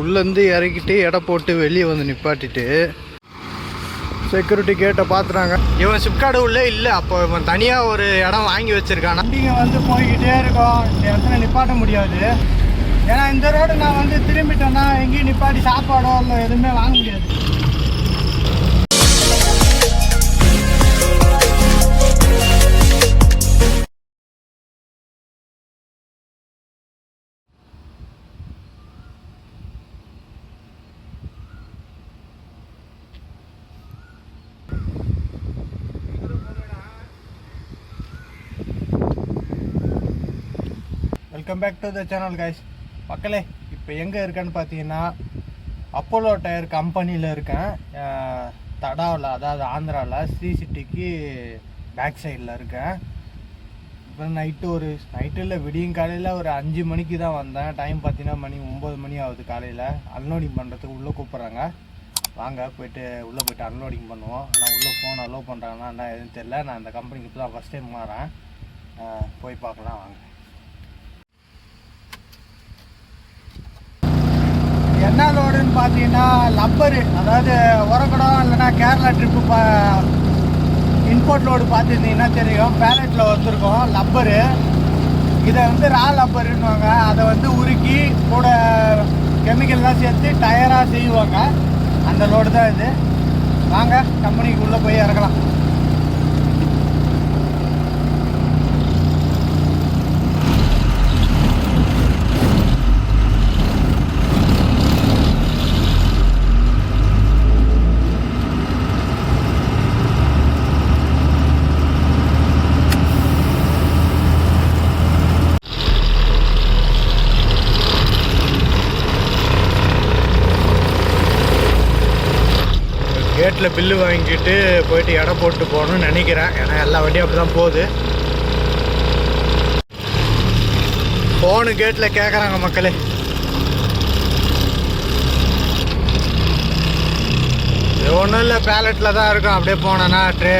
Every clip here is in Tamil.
உள்ளேருந்து இறக்கிட்டு எடை போட்டு வெளியே வந்து நிப்பாட்டிட்டு செக்யூரிட்டி கேட்டை பார்த்துறாங்க இவன் சிப்காடு உள்ளே இல்லை. அப்போ இவன் தனியாக ஒரு இடம் வாங்கி வச்சிருக்கான். வண்டிங்க வந்து போய்கிட்டே இருக்கோம். இந்த இடத்துல நிப்பாட்ட முடியாது. ஏன்னா இந்த ரோடு நான் வந்து திரும்பிட்டேன்னா எங்கேயும் நிப்பாட்டி சாப்பாடோ இல்லை எதுவுமே வாங்க முடியாது. Welcome back to the channel guys மக்களே இப்போ எங்கே இருக்கேன்னு பார்த்தீங்கன்னா அப்போலோ டயர் கம்பெனியில் இருக்கேன். தடாவில் அதாவது ஆந்திராவில் ஸ்ரீ சிட்டிக்கு பேக் சைடில் இருக்கேன். இப்போ நைட்டு ஒரு நைட்டில் விடியும் காலையில் ஒரு அஞ்சு மணிக்கு தான் வந்தேன். டைம் பார்த்தீங்கன்னா மணி ஒம்பது மணி ஆகுது காலையில். அன்லோடிங் பண்ணுறதுக்கு உள்ளே கூப்பிட்றாங்க. வாங்க போயிட்டு உள்ளே போயிட்டு அன்லோடிங் பண்ணுவோம். ஆனால் உள்ளே ஃபோன் அலோவ் பண்ணுறாங்கன்னா என்ன எதுவும் தெரில நான் இந்த கம்பெனிக்கு இப்போ தான் ஃபஸ்ட் டைம் மாறேன் போய் பார்க்கலாம் வாங்க. என்ன லோடுன்னு பார்த்தீங்கன்னா லப்பரு அதாவது உரக்குடம் இல்லைன்னா கேரளா ட்ரிப்பு இம்போர்ட் லோடு பார்த்துருந்தீங்கன்னா தெரியும். பேலட்டில் வந்திருக்கோம் லப்பரு. இதை வந்து ரா லப்பருன்னுவாங்க. அதை வந்து உருக்கி கூட கெமிக்கல்லாம் சேர்த்து டயராக செய்வாங்க. அந்த லோடு தான் இது. வாங்க கம்பெனிக்கு உள்ளே போய் இறக்கலாம். வீட்டில் பில்லு வாங்கிட்டு போயிட்டு எடை போட்டு போகணும்னு நினைக்கிறேன். ஏன்னா எல்லா வண்டியும் அப்படி தான் போகுது. ஃபோனு கேட்டில் கேட்குறாங்க மக்களே. இது ஒன்றும் இல்லை பேலட்டில் தான் இருக்கும். அப்படியே போனேன்னா ட்ரே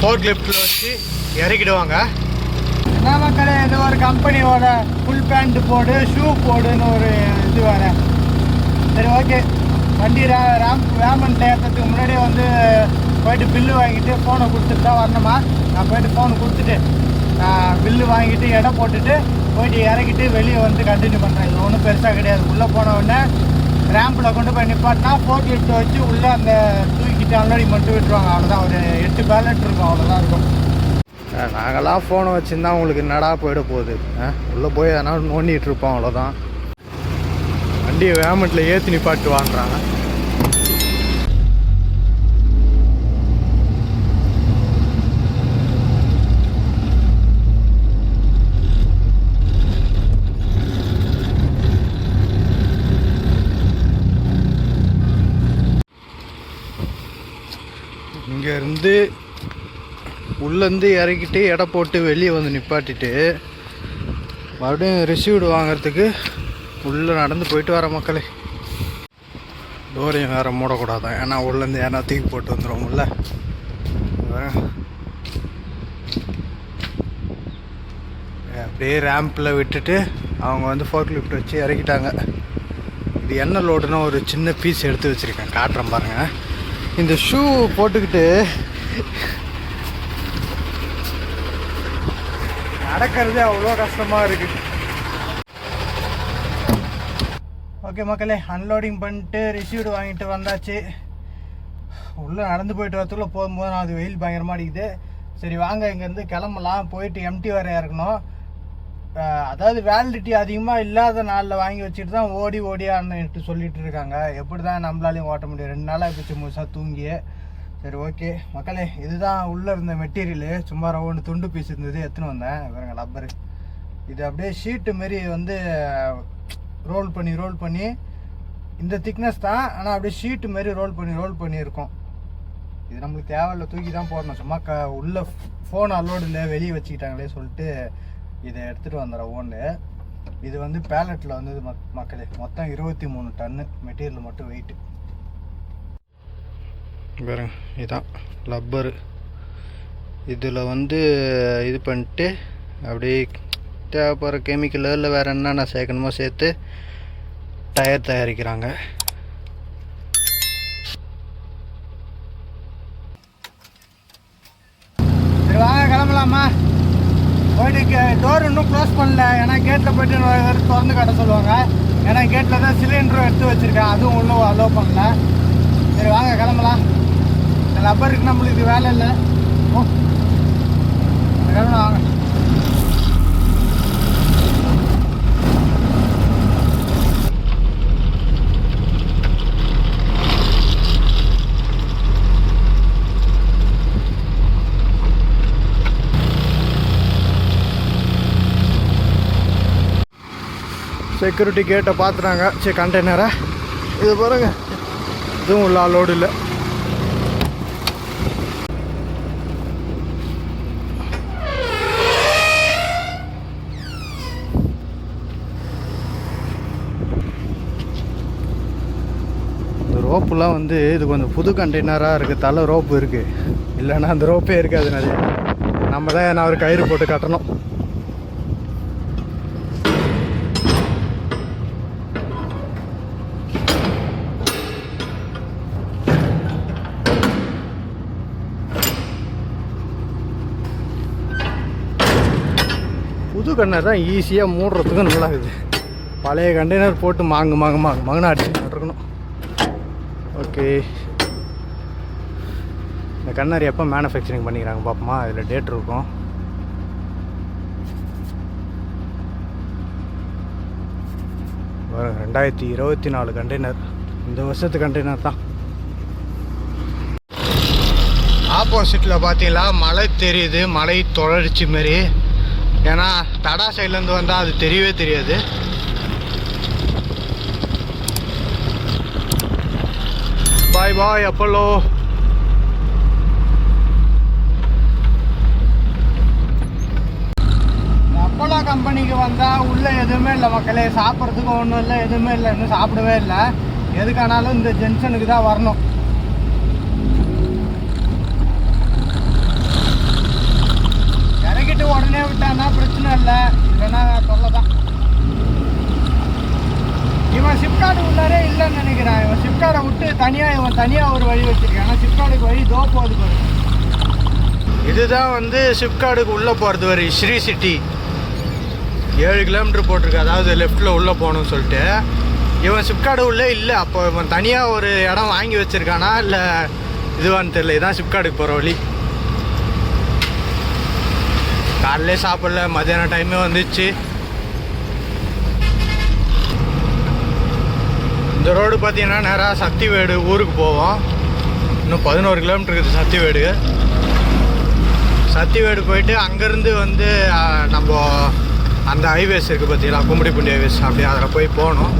ஃபோர்க் லிஃப்டில் வச்சு இறக்கிடுவாங்க. என்ன மக்களே இது ஒரு கம்பெனியோட ஃபுல் பேண்ட் போடு ஷூ போடுன்னு ஒரு இது வேறு. சரி ஓகே வண்டி ரே ரேம்ப் ரேமன் ஏற்றத்துக்கு முன்னாடியே வந்து போயிட்டு பில்லு வாங்கிட்டு ஃபோனை கொடுத்துட்டு தான் வரணுமா? நான் போயிட்டு ஃபோனை கொடுத்துட்டு நான் பில்லு வாங்கிட்டு இடம் போட்டுட்டு போயிட்டு இறக்கிட்டு வெளியே வந்து கண்டினியூ பண்ணுறேன் இது ஒன்றும் பெருசாக கிடையாது. உள்ளே போன உடனே ரேம்பில் கொண்டு போய் நிப்பாட்டினா ஃபோர்க் எடுத்து வச்சு உள்ளே அந்த தூக்கிட்டு அன்லோடிங் மட்டும் விட்டுருவாங்க. அவ்வளோதான் ஒரு எட்டு பேலட் இருக்கும். அவ்வளோதான் இருக்கும். நாங்களாம் ஃபோனை வச்சுருந்தா உங்களுக்கு என்னடா போயிட போகுது? உள்ளே போய் எதனா நோண்டிகிட்டு இருப்போம். அவ்வளோதான் வண்டியை வேமெண்ட்டில் ஏற்றி நிப்பாட்டு வாங்குறாங்க. இங்கேருந்து உள்ளேருந்து இறக்கிட்டு எடை போட்டு வெளியே வந்து நிப்பாட்டிட்டு மறுபடியும் ரிசீவ்டு வாங்குறதுக்கு உள்ளே நடந்து போயிட்டு வர மக்களே. டோரையும் வேறு மூடக்கூடாதான் ஏன்னா உள்ளேருந்து ஏன்னா தூக்கி போட்டு வந்துடுவோம்ல அப்படியே ரேம்பில் விட்டுட்டு அவங்க வந்து ஃபோர்க் லிஃப்ட் வச்சு இறக்கிட்டாங்க. இது என்ன லோடுன்னு ஒரு சின்ன பீஸ் எடுத்து வச்சுருக்கேன். காட்டுறேன் பாருங்கள் இந்த ஷூ போட்டுக்கிட்டு நடக்கிறதே அவ்வளோ கஷ்டமாக இருக்குது ஓகே மக்களே அன்லோடிங் பண்ணிட்டு ரிசீவ்டு வாங்கிட்டு வந்தாச்சு. உள்ளே நடந்து போயிட்டு வரத்துக்குள்ளே போகும்போது நான் அது வெயில் பயங்கரமாக அடிக்குது. சரி வாங்க இங்கேருந்து கிளம்பலாம். போயிட்டு எம்டி வர இறக்கணும் அதாவது வேலிடிட்டி அதிகமாக இல்லாத நாளில் வாங்கி வச்சுட்டு தான் ஓடி ஓடியான்னுட்டு சொல்லிட்டு இருக்காங்க. எப்படி தான் நம்மளாலையும் ஓட்ட முடியும்? ரெண்டு நாளாக போச்சு முழுசாக தூங்கி. சரி ஓகே. மக்களே இதுதான் உள்ளே இருந்த மெட்டீரியலு சும்மா ஒன்று துண்டு பீஸ் இருந்தது. எடுத்துன்னு வந்தேன். இவருங்க லப்பரு இது அப்படியே ஷீட்டு மாரி வந்து ரோல் பண்ணி ரோல் பண்ணி இந்த திக்னஸ் தான் ஆனால் அப்படியே ஷீட்டு மாரி ரோல் பண்ணி ரோல் பண்ணியிருக்கோம். இது நம்மளுக்கு தேவையில்ல தூக்கி தான் போடணும். சும்மா க உள்ள ஃபோன் அலோடு இல்லை வெளியே வச்சுக்கிட்டாங்களே சொல்லிட்டு இதை எடுத்துகிட்டு வந்துடுற ஓன்னு. இது வந்து பேலட்டில் வந்தது மக் மக்களே மொத்தம் இருபத்தி மூணு டன்னு மெட்டீரியல் மட்டும் வெயிட்டு பாருங்க இதுதான் லப்பரு இதில் வந்து இது பண்ணிட்டு அப்படியே தேவைப்படுற கெமிக்கலோ இல்லை வேறு என்னென்ன சேர்க்கணுமோ சேர்த்து டயர் தயாரிக்கிறாங்க. சரி வாங்க கிளம்பலாமா? போயிட்டு டோர் இன்னும் க்ளோஸ் பண்ணல. ஏன்னா கேட்டில் போயிட்டு திறந்து கட்ட சொல்லுவாங்க. ஏன்னா கேட்டில் தான் சிலிண்டரும் எடுத்து வச்சுருக்கேன். அதுவும் ஒன்றும் அலோவ் பண்ணல. சரி வாங்க கிளம்பலாம். இந்த லப்பருக்கு நம்மளுக்கு வேலை இல்லை. ஓ கிளம்பலாம் வாங்க. செக்யூரிட்டி கேட்டை பார்த்துறாங்க சரி கண்டெய்னரை இது பாருங்க. இதுவும் உள்ள லோடு இல்லை. இந்த ரோப்புலாம் வந்து இது கொஞ்சம் புது கண்டெய்னராக இருக்குது தலை ரோப்பு இருக்குது இல்லைன்னா அந்த ரோப்பே இருக்காது நிறைய. நம்ம தான் நான் ஒரு கயிறு போட்டு கட்டணும். கண்ணர் கண்டெய்னர் தான் ஈஸியாக மூடுறதுக்கும் நல்லா இருக்குது. பழைய கண்டெய்னர் போட்டு மாங்கு மாங்கு மாங்கு மகனா அடிச்சு இருக்கணும் ஓகே இந்த கண்ணாரி எப்போ மேனுஃபேக்சரிங் பண்ணிக்கிறாங்க பார்ப்போமா இதில் டேட் இருக்கும். ரெண்டாயிரத்தி இருபத்தி நாலு கண்டெய்னர் இந்த வருஷத்து கண்டெய்னர் தான். ஆப்போசிட்டில் பார்த்தீங்களா மலை தெரியுது. மலை தொடர்ச்சி மாரி. ஏன்னா தடா சைட்லேருந்து வந்தால் அது தெரியவே தெரியாது. பாய் பாய் அப்பல்லோ அப்போலோ கம்பெனிக்கு வந்தால் உள்ளே எதுவுமே இல்லை மக்களே. சாப்பிட்றதுக்கு ஒன்றும் இல்லை எதுவுமே இல்லை. இன்னும் சாப்பிடவே இல்லை. எதுக்கானாலும் இந்த ஜங்ஷனுக்கு தான் வரணும். இறக்கிட்டு உடனே விட்டான்னா பிரச்சனை இல்லை. இல்லைன்னா தொல்லை தான் இவன் சிப்காடு உள்ளாரே இல்லைன்னு நினைக்கிறான். இவன் சிப்காடை விட்டு தனியாக இவன் தனியாக ஒரு வழி வச்சிருக்கான். ஆனால் வழி தோ போகுது பாரு. இதுதான் வந்து சிப்காடுக்கு உள்ளே போகிறது வரி. ஸ்ரீ சிட்டி ஏழு கிலோமீட்டர் போட்டிருக்கு. அதாவது லெஃப்ட்டில் உள்ளே போகணும்னு சொல்லிட்டு. இவன் சிப்காடு உள்ளே இல்லை. அப்போ இவன் தனியாக ஒரு இடம் வாங்கி வச்சிருக்கானா? இல்லை இதுவான்னு தெரியல. இதான் சிப்காடுக்கு போகிற வழி. காலையிலே சாப்பிடல மத்தியான டைமே வந்துச்சு. இந்த ரோடு பார்த்தீங்கன்னா நேராக சக்தி வீடு ஊருக்கு போவோம். இன்னும் பதினோரு கிலோமீட்டர் இருக்குது சக்தி வீடு சக்தி வீடு போயிட்டு அங்கேருந்து வந்து நம்ம அந்த ஹைவேஸ் இருக்குது பார்த்தீங்களா கும்படிப்பூண்டி ஹைவேஸ் அப்படி அதில் போய் போகணும்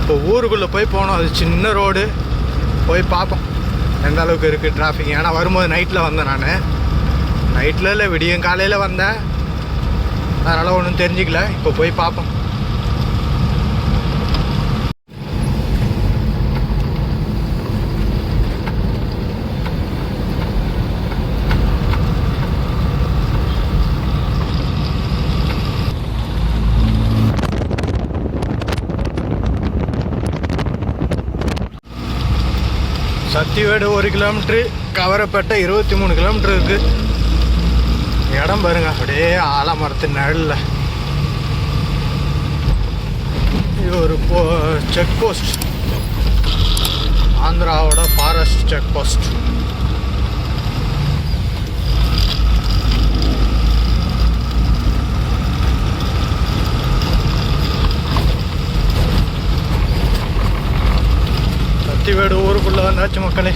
இப்போ ஊருக்குள்ளே போய் போகணும் அது சின்ன ரோடு போய் பார்ப்போம். எந்த அளவுக்கு இருக்குது டிராஃபிக் ஏன்னா வரும்போது நைட்டில் வந்தேன் நான். நைட்டில் இல்லை விடியும் காலையில் வந்தேன் அதனால் ஒன்றும் தெரிஞ்சிக்கல. இப்போ போய் பார்ப்போம் சத்திவேடு ஒரு கிலோமீட்ரு கவரப்பட்ட இருபத்தி மூணு கிலோமீட்டர் இருக்குது இடம் பாருங்க. அப்படியே ஆலமரத்து நிழல்ல. இது ஒரு போ செக் போஸ்ட் ஆந்திராவோட ஃபாரஸ்ட் செக் போஸ்ட் சத்திவேடு ஊருக்குள்ள வந்தாச்சு மக்களே.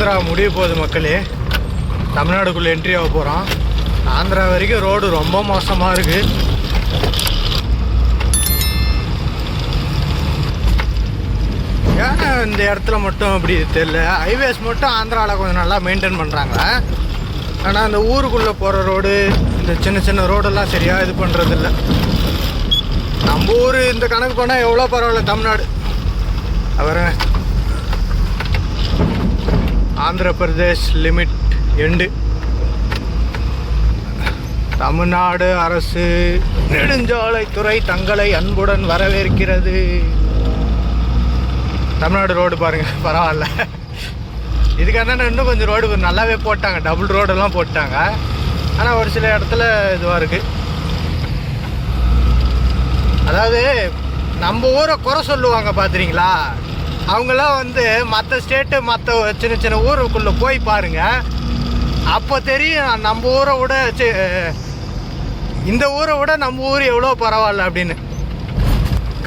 ஆந்திரா முடிய போகுது மக்களே. தமிழ்நாடுக்குள்ளே என்ட்ரி ஆக போகிறோம் ஆந்திரா வரைக்கும் ரோடு ரொம்ப மோசமாக இருக்குது ஏன் இந்த இடத்துல மட்டும் அப்படி தெரியல? ஹைவேஸ் மட்டும் ஆந்திராவில் கொஞ்சம் நல்லா மெயின்டைன் பண்ணுறாங்க ஆனால் அந்த ஊருக்குள்ளே போகிற ரோடு இந்த சின்ன சின்ன ரோடெல்லாம் சரியாக இது பண்ணுறதில்ல நம்ம ஊர் இந்த கணக்கு போனால் எவ்வளோ பரவாயில்ல தமிழ்நாடு. அப்புறம் ஆந்திர பிரதேஷ் லிமிட் எண்டு. தமிழ்நாடு அரசு நெடுஞ்சாலைத்துறை தங்களை அன்புடன் வரவேற்கிறது. தமிழ்நாடு ரோடு பாருங்க பரவாயில்ல. இதுக்காக இன்னும் கொஞ்சம் ரோடு நல்லாவே போட்டாங்க. டபுள் ரோடெல்லாம் போட்டாங்க. ஆனால் ஒரு சில இடத்துல இதுவாக இருக்குது அதாவது நம்ம ஊரை குறை சொல்லுவாங்க பார்த்துறீங்களா அவங்களாம் வந்து மற்ற ஸ்டேட்டு மற்ற சின்ன சின்ன ஊருக்குள்ளே போய் பாருங்கள் அப்போ தெரியும் நம்ம ஊரை விட இந்த ஊரை விட நம்ம ஊர் எவ்வளோ பரவாயில்ல அப்படின்னு.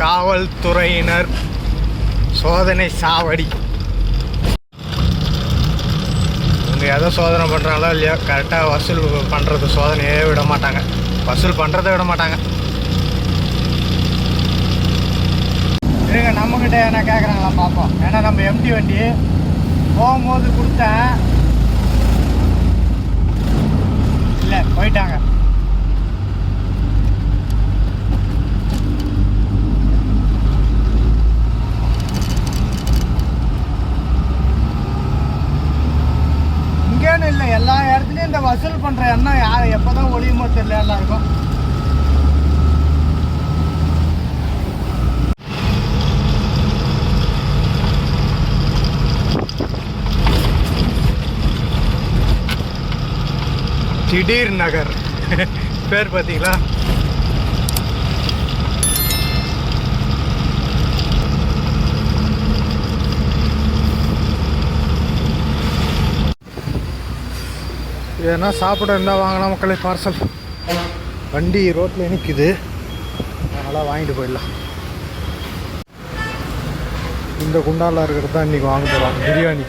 காவல்துறையினர் சோதனை சாவடி. இவங்க எதோ சோதனை பண்ணுறாங்களோ இல்லையோ கரெக்டாக வசூல் பண்ணுறது சோதனையே விட மாட்டாங்க. வசூல் பண்ணுறதை விட மாட்டாங்க. இருங்க நம்மக்கிட்ட என்ன கேட்குறாங்களா பார்ப்போம். ஏன்னா நம்ம எம்டி வண்டி போகும்போது கொடுத்தேன் இல்லை போயிட்டாங்க இங்கேன்னு இல்லை எல்லா இடத்துலையும் இந்த வசூல் பண்ணுற எண்ணம் யார் எப்போ தான் ஒளியுமோ தெரியல எல்லாருக்கும் திடீர் நகர். பேர் பார்த்தீங்களா? ஏன்னா சாப்பிட இருந்தால் வாங்கினா மக்களே பார்சல் வண்டி ரோட்டில் நிற்குது அதனால் வாங்கிட்டு போயிடலாம். இந்த குண்டாலில் இருக்கிறது தான் இன்றைக்கி வாங்க போகிறோம் பிரியாணி.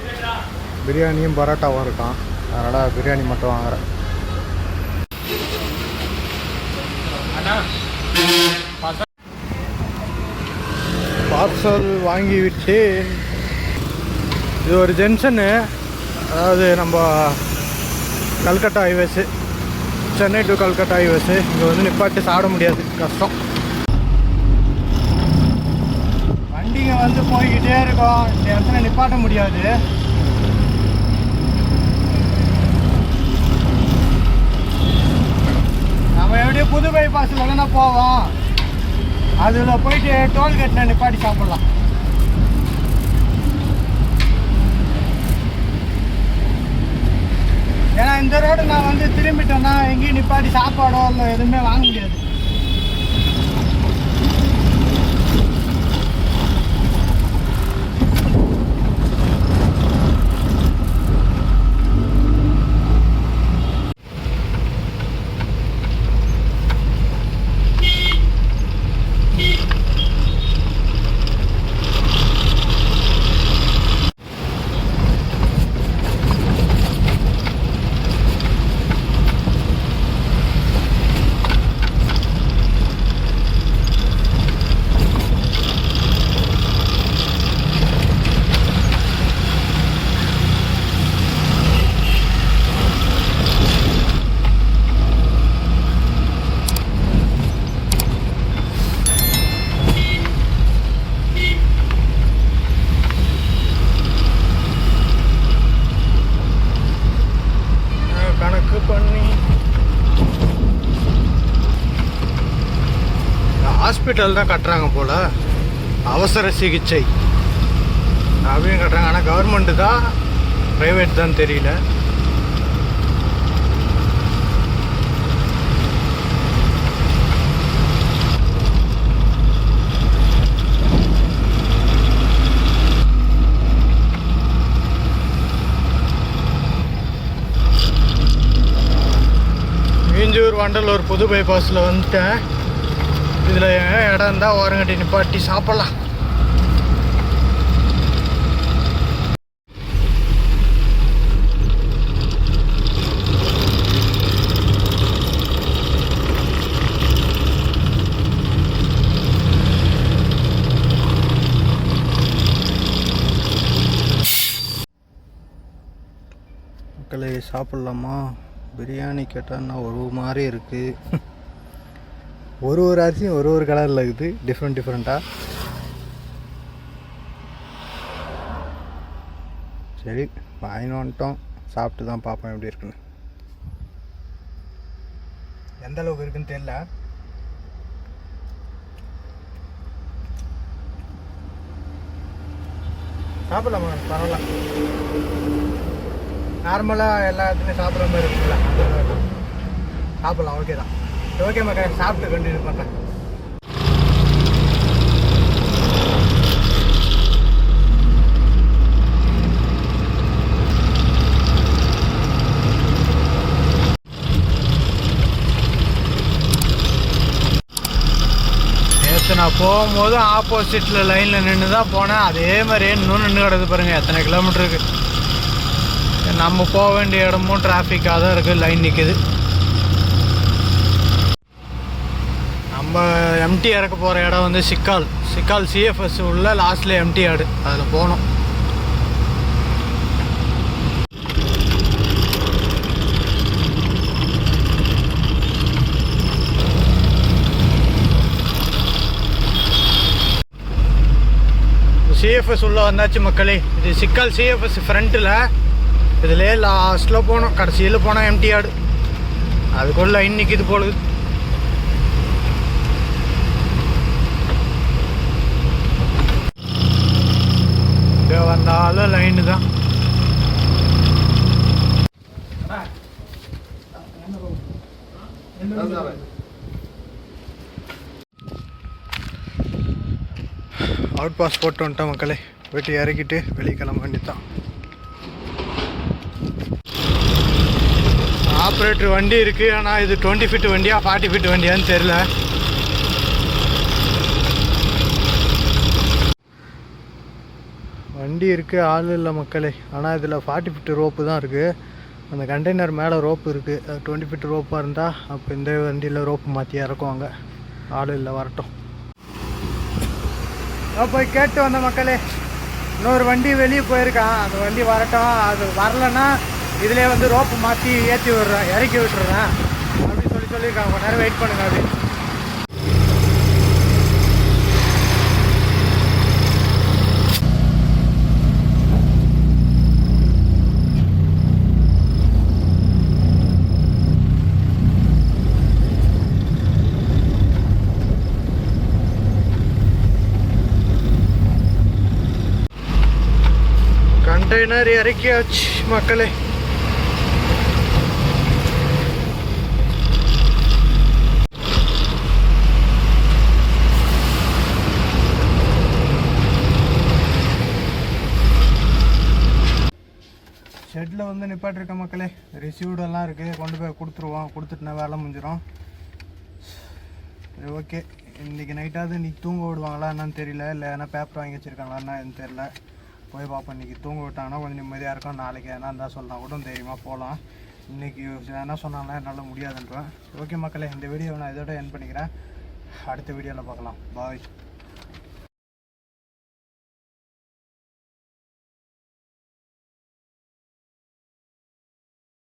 பிரியாணியும் பரோட்டாவும் இருக்கான் அதனால் பிரியாணி மட்டும் வாங்குறேன். பார்சல் வாங்கி இது ஒரு ஜென்ஷனு அதாவது நம்ம Calcutta highways Chennai to Calcutta highways இங்கே வந்து நிப்பாட்டி சாப்பிட முடியாது. கஷ்டம். வண்டிங்க வந்து போய்கிட்டே இருக்கும். இந்த இடத்துல நிப்பாட்ட முடியாது. நம்ம எப்படியும் புது பைபாஸில் தானே போவோம் அதில் போயிட்டு டோல்கேட்டில் நிப்பாட்டி சாப்பிட்லாம். ஏன்னா இந்த ரோடு நான் வந்து திரும்பிட்டேன்னா எங்கேயும் நிப்பாட்டி சாப்பாடோ இல்லை எதுவுமே வாங்க முடியாது கணக்கு பண்ணி ஹாஸ்பிட்டல் தான் கட்டுறாங்க போல். அவசர சிகிச்சை. அப்படின்னு கட்டுறாங்க. ஆனால் கவர்மெண்ட்டு தான் ப்ரைவேட் தான் தெரியல. மீஞ்சூர் வண்டலூர் புது பைபாஸில் வந்துட்டேன். இதில் இடம் இருந்தால் ஓரங்கட்டி நிப்பாட்டி சாப்பிட்லாம். மக்களே சாப்பிட்லாமா? பிரியாணி கேட்டால் ஒரு மாதிரி இருக்குது ஒரு ஒரு அரிசியும் ஒரு ஒரு கலரில் இருக்குது. டிஃப்ரெண்ட் டிஃப்ரெண்ட்டாக சரி வாங்கின்னு வந்துட்டோம். சாப்பிட்டு தான் பார்ப்போம் எப்படி இருக்குன்னு. எந்த அளவுக்கு இருக்குன்னு தெரியல. சாப்பிடலாமா? பரவாயில்ல. நார்மலாக எல்லா இடத்துலையும் சாப்பிட்ற மாதிரி இருக்குல்ல சாப்பிட்லாம் ஓகே தான். ஓகே மக்கள். சாப்பிட்டு கண்டினியூ பண்ணுறேன் நான் போகும்போது ஆப்போசிட்டில் லைனில் நின்று தான் போனேன். அதே மாதிரி இன்னும் நின்று கிடக்குது பாருங்கள் எத்தனை கிலோமீட்டருக்கு நம்ம போக வேண்டிய இடமும் டிராஃபிக்காக தான் இருக்குது லைன் நிற்குது நம்ம எம்டி இறக்க போகிற இடம் வந்து சிக்கால். சிக்கால் சிஎஃப்எஸ் உள்ள லாஸ்ட்டில் எம்டி ஆடு. அதில் போனோம். சிஎஃப்எஸ் உள்ளே வந்தாச்சு மக்களே. இது சிக்கால் சிஎஃப்எஸ் ஃப்ரண்ட்டில் இதுலேயே லாஸ்ட்டில் போனோம். கடைசியில் போனால் எம்டி ஆடு. அதுக்குள்ளே லைன் நிற்கிது போகுது இங்கே வந்தாலும் லைனு தான். அவுட் பாஸ் போட்டு வந்துட்டோம் மக்களே. போயிட்டு இறக்கிட்டு வெளியே கிளம்ப வேண்டியதுதான். ஆப்ரேட்டர் வண்டி இருக்குது ஆனால் இது டுவெண்ட்டி ஃபிட் வண்டியா ஃபார்ட்டி ஃபிட் வண்டியான்னு தெரில வண்டி இருக்குது ஆள் இல்லை மக்களே. ஆனால் இதில் ஃபார்ட்டி ஃபிஃப்ட் ரோப்பு தான் இருக்குது அந்த கண்டெய்னர் மேலே ரோப்பு இருக்குது டுவெண்ட்டி ஃபிட் ரோப்பாக இருந்தால் அப்போ இந்த வண்டியில் ரோப்பு மாற்றி இறக்குவாங்க. ஆள் இல்லை வரட்டும். போய் கேட்டு வந்த மக்களே. இன்னொரு வண்டி வெளியே போயிருக்கான் அந்த வண்டி வரட்டும். அது வரலன்னா இதிலே வந்து ரோப்பு மாற்றி ஏற்றி விடுறேன். இறக்கி விட்டுறேன். அப்படின்னு சொல்லி சொல்லியிருக்காங்க. கொஞ்ச நேரம் வெயிட் பண்ணுங்க அப்படின்னு. கண்டெய்னர் இறக்கியாச்சு மக்களே. ஷெட்டில் வந்து நிப்பாட்டிருக்க மக்களே ரிசீவ்டெல்லாம் இருக்குது கொண்டு போய் கொடுத்துருவோம். கொடுத்துட்டுனா வேலை முடிஞ்சிடும் சரி ஓகே இன்றைக்கி நைட்டாவது இன்றைக்கி தூங்க விடுவாங்களா என்னன்னு தெரியல. இல்லை ஏன்னா பேப்பர் வாங்கி வச்சுருக்காங்களா என்னன்னு தெரியல. போய் பார்ப்போம். இன்றைக்கி தூங்க விட்டாங்கன்னா கொஞ்சம் நிம்மதியாக இருக்கும். நாளைக்கு எதனா இருந்தால் சொல்லலாம். கூட தைரியமாக போகலாம். இன்றைக்கி என்ன சொன்னாங்கன்னா என்னால் முடியாதுன்றேன் ஓகே மக்களே இந்த வீடியோ நான் இதோட என் பண்ணிக்கிறேன். அடுத்த வீடியோவில் பார்க்கலாம். பாய்